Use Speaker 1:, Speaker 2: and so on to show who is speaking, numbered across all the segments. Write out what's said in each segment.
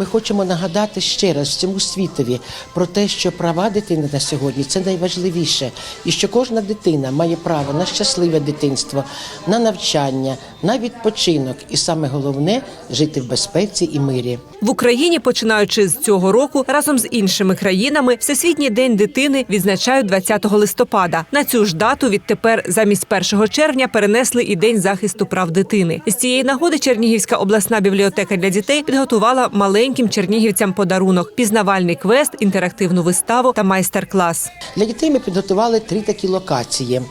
Speaker 1: Ми хочемо нагадати ще раз всьому світові про те, що права дитини на сьогодні це найважливіше, і що кожна дитина має право на щасливе дитинство, на навчання, на відпочинок, і саме головне жити в безпеці і мирі.
Speaker 2: В Україні, починаючи з цього року, разом з іншими країнами, Всесвітній день дитини відзначають 20 листопада. На цю ж дату відтепер замість 1 червня перенесли і день захисту прав дитини. З цієї нагоди Чернігівська обласна бібліотека для дітей підготувала маленьким чернігівцям подарунок: пізнавальний квест, інтерактивну виставу та майстер-клас.
Speaker 1: Для дітей ми підготували три такі локації.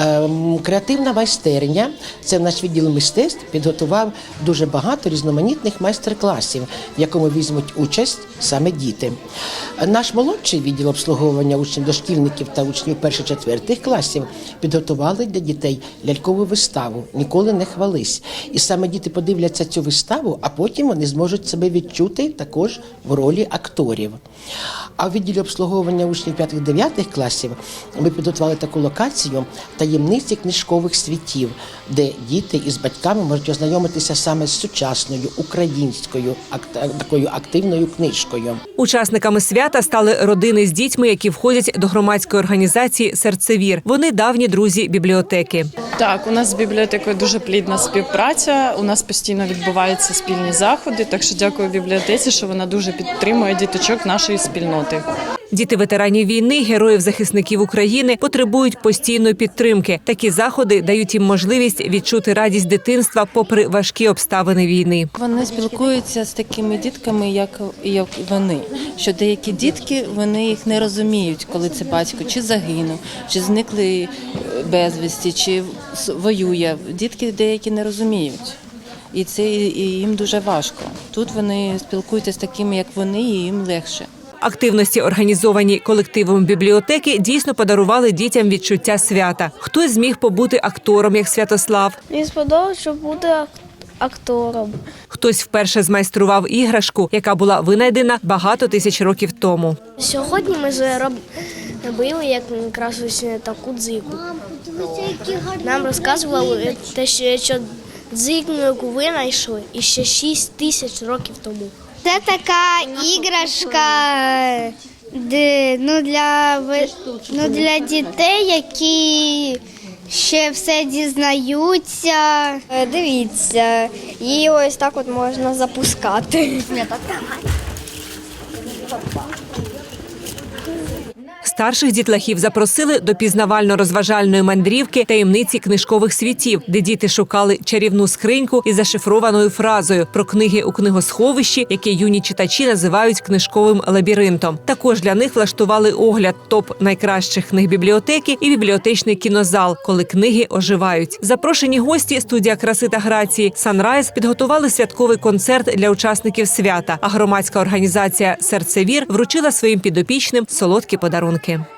Speaker 1: Ем, Креативна майстерня це наш відділ мистецтв підготував дуже багато різноманітних майстер-класів, в якому візьмуть участь саме діти. Наш молодший відділ обслуговування учнів дошкільників та учнів перших-четвертих класів підготували для дітей лялькову виставу Ніколи не хвались. І саме діти подивляться цю виставу, а потім вони зможуть себе відчути також в ролі акторів. А в відділі обслуговування учнів 5-9 класів ми підготували таку локацію таємниці книжкових світів, де діти із батьками можуть ознайомитися саме з сучасною українською акт- такою активною книжкою.
Speaker 2: Учасниками свята стали родини з дітьми, які входять до громадської організації Серцевір. Вони давні друзі бібліотеки.
Speaker 3: Так, у нас з бібліотекою дуже плідна співпраця. У нас постійно відбуваються спільні заходи. Так що дякую бібліотеці, що вона дуже підтримує діточок нашої спільноти.
Speaker 2: Діти ветеранів війни, героїв захисників України потребують постійної підтримки. Такі заходи дають їм можливість відчути радість дитинства попри важкі обставини війни.
Speaker 4: Вони спілкуються з такими дітками, як, як вони. Що деякі дітки вони їх не розуміють, коли це батько чи загинув, чи зникли е, безвісті, чи воює. Дітки деякі не розуміють. І це і їм дуже важко. Тут вони спілкуються з такими, як вони, і їм легше.
Speaker 2: Активності, організовані колективом бібліотеки, дійсно подарували дітям відчуття свята. Хтось зміг побути актором, як Святослав,
Speaker 5: Мені сподобалося, що бути актором.
Speaker 2: хтось вперше змайстрував іграшку, яка була винайдена багато тисяч років тому.
Speaker 5: Сьогодні ми зроб- робили як якраз ось таку дзику. Нам розказували те, що що винайшли і ще 6 тисяч років тому.
Speaker 6: Це така іграшка де, ну, для, ну, для дітей, які ще все дізнаються.
Speaker 5: Е, Дивіться, її ось так от можна запускати.
Speaker 2: Старших дітлахів запросили до пізнавально-розважальної мандрівки таємниці книжкових світів, де діти шукали чарівну скриньку із зашифрованою фразою про книги у книгосховищі, яке юні читачі називають книжковим лабіринтом. Також для них влаштували огляд топ найкращих книг бібліотеки і бібліотечний кінозал, коли книги оживають. Запрошені гості студія краси та грації Санрайз підготували святковий концерт для учасників свята. А громадська організація Серцевір вручила своїм підопічним солодкі подарунки роки.